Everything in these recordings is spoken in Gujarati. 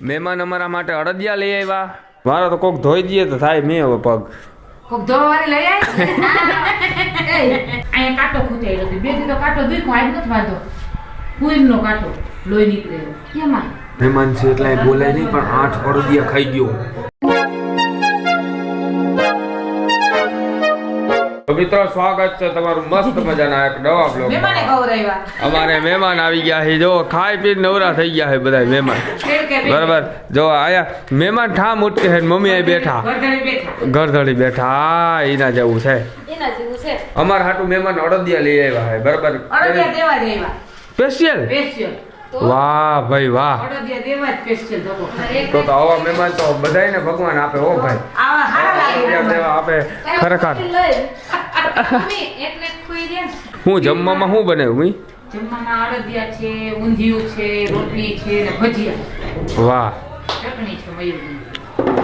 મહેમાન અમારા માટે અડદિયા લઈ આવ્યા. મારા તો કોક ધોઈ દઈએ તો થાય મેં હવે પગ. કોક ધોવાવાળી લઈ આવી અહીંયા કાંટો ખૂંચાયેલો છે. બે દી તો કાંટો દુખ્યો આજ નથી વાંધો. કુઈરનો કાંટો લોહી નીકળે એવો. મહેમાન છે એટલે બોલાય નહીં પણ આઠ અડદિયા ખાઈ ગયો. મિત્રો સ્વાગત છે તમારું મસ્ત મજાના એક નવા બ્લોગ અમારે મહેમાન આવી ગયા છે. જો ખાઈ પી નવરા થઈ ગયા છે બધા મહેમાન. બરાબર. જો આયા મહેમાન ઠામ ઉઠકે છે મમ્મી અહીં બેઠા. ઘર બેઠા. ધડી બેઠા. એના જેવું છે. અમારા હાટુ મહેમાન અડદિયા લઈ આવ્યા છે. બરાબર. સ્પેશિયલ વાહ ભાઈ વાહ. તો તો આવા મહેમાન તો બધાયને ભગવાન આપે હો ભાઈ. આપે. ખરેખર. હું જમવામાં શું બનાવ્યું મી જમવામાં અડદિયા છે ઊંધિયું છે રોટલી છે ને ભજીયા. વાહ. ચટણી છે મયુરની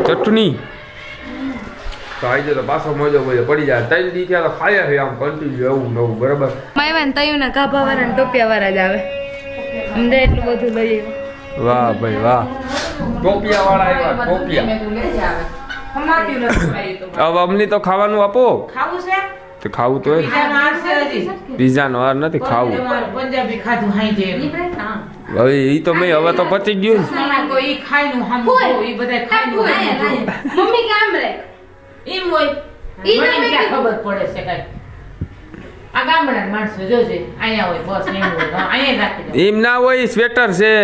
ચટણી? તો આજે તો પાછો મોજો મજો પડી જાય. ત્રણ દી થયા તો ખાયા છે આમ કન્ટિન્યુ એવું નવું બરાબર? માયવા ને તયુના વાળા ને ટોપિયા વાળા જ આવે. અમને એટલું બધું લઈ વાહ ભાઈ વાહ. ટોપિયા. વાળા આવ્યા ટોપિયા. હવે અમને તો ખાવાનું આપો. ખાવું છે તો ખાવું તો હોય. બીજાનો વાર નથી ખાવું. હવે એ તો મેં હવે તો પચી ગયું એમ. ખબર પડે છે કાંઈ. ના હોય સ્વેટર છે.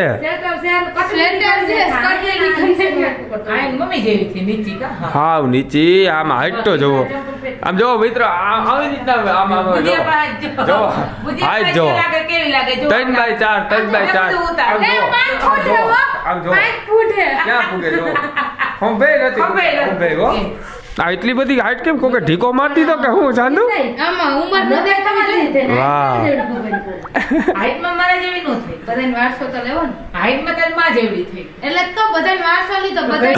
હાવ નીચી આમ હાઈટ તો જોવો આમ જો મિત્ર આ- આવી રીતના આમ આમ જો. જો. હાય જો. લાગે કેવી લાગે જો. ત્રણ બાય ચાર ત્રણ બાય ચાર આમ જો આમ જો આમ જો પાંચ ફૂટ હે. ક્યાં પૂગે જો ખંભે નથી ખંભે. ખંભે હો આ એટલી બધી હાઈટ કેમ? કોકે ઢીકો મારતી તો કે હું ચાંદુ આમાં ઉંમર ન દેખાવાની છે ને. વાહ. હાઈટમાં મારા જેવી ન થઈ. બધાને વારસો તો લેવો ને. હાઈટમાં તારી માં જેવી થઈ. એટલે તો બધાને વારસો લીધો બધા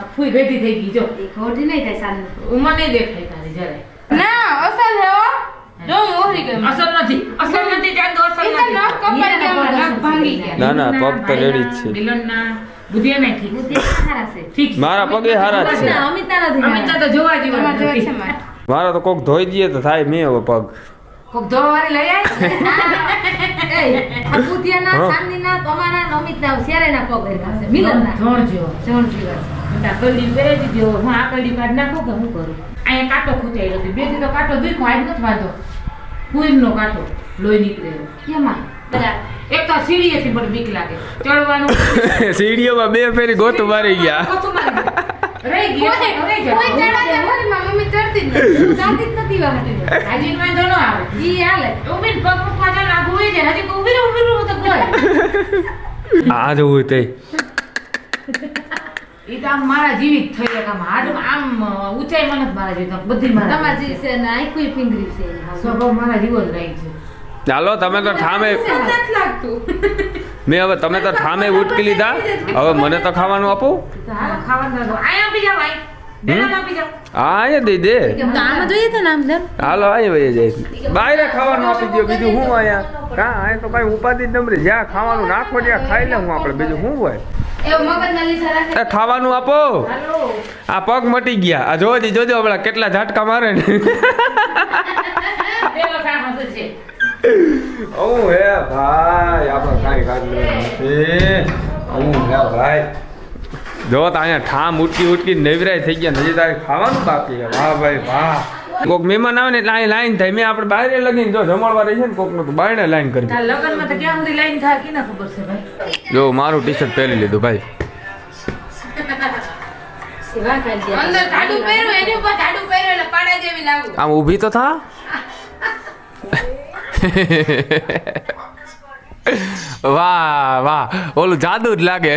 આ ફૂઈ ભેટી થઈ ગઈ જો. ખોટી નહીં થાય સારું ઉંમર નહીં દેખાય તારી જરાય. ના અસલ હે જો ગઈ. નથી. અસલ નથી ચાંદો અસર નથી. ના, ના, પગ તો રેડી જ છે. બુધિયા છે. ઠીક મારા પગે હારા છે. ના, અમિતા નથી અમિતા તો જોવા જેવા છે મારે. તો કોક ધોઈ દઈએ તો થાય મેં હવે પગ. કોક લઈ આવી એય, આ બુદ્ધિયાના, હા. ચાંદીના, તમારા ને અમિતના, શેરેના પગ છે. મિલનના. ધોણ જેવો જણ જીવા. મોટા કલડી પહેરાવી દીધો. હું આ કલડી કાઢ નાખું કે હું કરું? અહીંયા કાંટો ખૂંચાયેલો છે. બે તો કાંટો દુખ્યો આજ નથી વાંધો. કુઈરનો કાંટો લોહી નીકળેલો. કેમાં? એક તો સીડીએથી પણ બીક લાગે. ચડવાનું. સીડીઓમાં બે ફેરી ગોતું મારી ગયા. ગોતું મારી ગયું. રહી ગયું કોઈ- રહી કોઈ ચડાવે હોય, મારી મમ્મી ચડતી જ નથી. જાતી જ નથી વાહે. હાજી વાંધો ન આવે. ઈ હાલે. ઊભી પગ મૂકવા જાવ ને આઘું વહી જાય. હજી ઊભી રહો ઊભી રહો તો ગોળ આ જવું તે ઈ તો આમ મારા જીવિત જ થઈ ગયા આમ હાડ આમ ઊંચાઈ નથી મારા જેવી તો બધી મારા જીવ. છે. ને આંખુંય ફીંગરી છે. સ્વભાવ મારા જેવો જ રહી છે. ચાલો તમે તો ઠામે મેં હવે તમે તો ઠામે ઉટકી લીધા. હવે મને તો ખાવાનું આપો. હા દઈ દે. હાલો. વહી જાય. બાયરે ખાવાનું આપી દો બીજું શું અહીંયા કા? અહીંયા તો કઈ ઉપાધિ જ નમરે જ્યાં ખાવાનું નાખો ત્યાં ખાઈ લઉં આપણે. બીજું શું હોય. એ ખાવાનું આપો. આ પગ મટી ગયા. આ જોજો જોજો હમણાં કેટલા ઝાટકા મારે ને. આવું હે ભાઈ આપણે કાંઈ કાઢી નથી હું હે ભાઈ જો અહીંયા ઠામ ઉટકી ઉટકી નેવરાય થઈ ગયા નજી તારે ખાવાનું બાકી છે વાહ ભાઈ વાહ કોક મહેમાન આવે ને એટલે અહીં લાઈન થાય મેં આપણે બહાર લગીને જો જમાડવા રહી છે ને કોકનું તો બહાર લાઈન કરી તાર લગનમાં તો ક્યાં સુધી લાઈન થાય કેને ખબર છે ભાઈ જો મારું ટી શર્ટ પહેરી લીધું ભાઈ અંદર જાડું પહેર્યું એની ઉપર જાડું પહેર્યું એટલે પાડા જેવી લાગુ આમ ઊભી તો થા વાહ વાહ ઓલું જાદુ જ લાગે?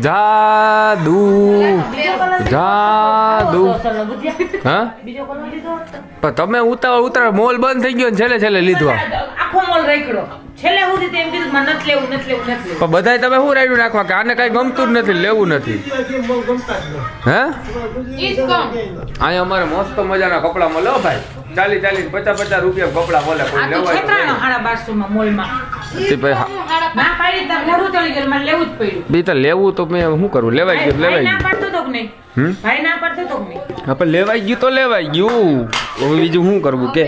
જાદુ જાદુ. હા? પણ તમે ઉતાવળ ઉતાવળ મોલ બંધ થઈ ગયો ને છેલ્લે છેલ્લે લીધો આખો મોલ રેકડો છેલ્લે સુધી તો એમ કીધું મને નથી લેવું નથી લેવું નથી પણ બધાય તમે શું રાયડું નાખવા કે આને કઈ ગમતું જ નથી લેવું નથી? હે. અહીંયા અમારે મસ્ત મજાના કપડા મળે ભાઈ. ચાલી ચાલી પચાસ પચાસ રૂપિયા કપડા મળે કોઈ લેવાય હા, લેવું બી તો લેવું તો મેં શું કરું લેવાઈ ગયું ના ગયું. હા લેવાઈ ગયું તો લેવાઈ ગયું. હવે બીજું શું કરવું કે?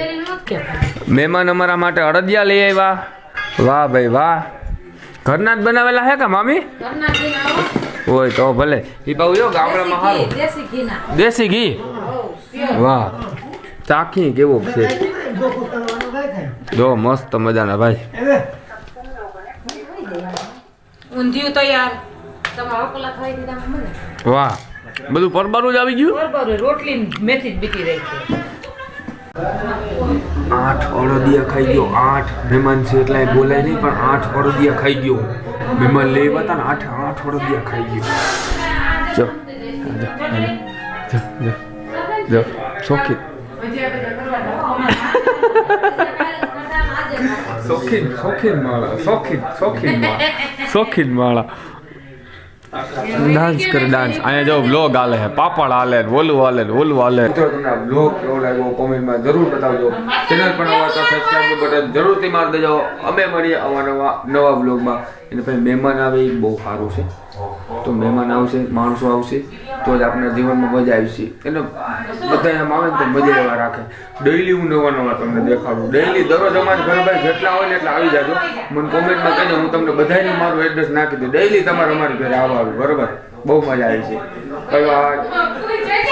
કે મહેમાન અમારા માટે અડદિયા લઈ આવ્યા. વાહ ભાઈ વાહ. ઘરના જ બનાવેલા હે કે મામી? હોય તો ભલે. એ બહુ જો ગામડામાં સારું દેશી ઘી? વાહ. ચાખી કેવો છે? જો મસ્ત મજાના ભાઈ. ઊંધિયું તૈયાર. વાહ. બધું પરબારું જ આવી ગયું? રોટલી મેથી જ બીતી રહી છે. આઠ અડદિયા ખાઈ ગયો. આઠ મહેમાન છે એટલે બોલાય નહીં પણ આઠ અડદિયા ખાઈ ગયો. મહેમાન લઈ હતા ને આઠ આઠ અડદિયા ખાઈ ગયો. જો જો જો જો. શોખીન. શોખીન શોખીન માળા શોખીન શોખીન માળા. શોખીન માળા. ડાન્સ કરે ડાન્સ અહીંયા જો બ્લોગ આલે છે પાપડ આલે ને ઓલું આલે ને ઓલું આલે મિત્રો, તમને બ્લોગ કેવો લાગ્યો કોમેન્ટમાં જરૂર બતાવજો. ચેનલ પર નવા તો સબસ્ક્રાઇબ બટન જરૂરથી મારી દેજો. અમે મળીએ આવા નવા નવા એને પછી મહેમાન આવે એ બહુ સારું છે. તો મહેમાન આવશે, માણસો આવશે, તો જ આપણા જીવનમાં મજા આવશે એને બધા એમ આવે ને તો મજા એવા રાખે. ડેઈલી હું નવા નવા તમને દેખાડું. ડેઈલી દરરોજ અમારા ઘર ભાઈ જેટલા હોય ને એટલા આવી જાજો. મને કોમેન્ટમાં કહેજો, હું તમને બધાને મારું એડ્રેસ નાખી દઉં. ડેઈલી તમારે અમારી ઘરે આવવાનું, બરોબર? બહુ મજા આવી છે. કઈ વાત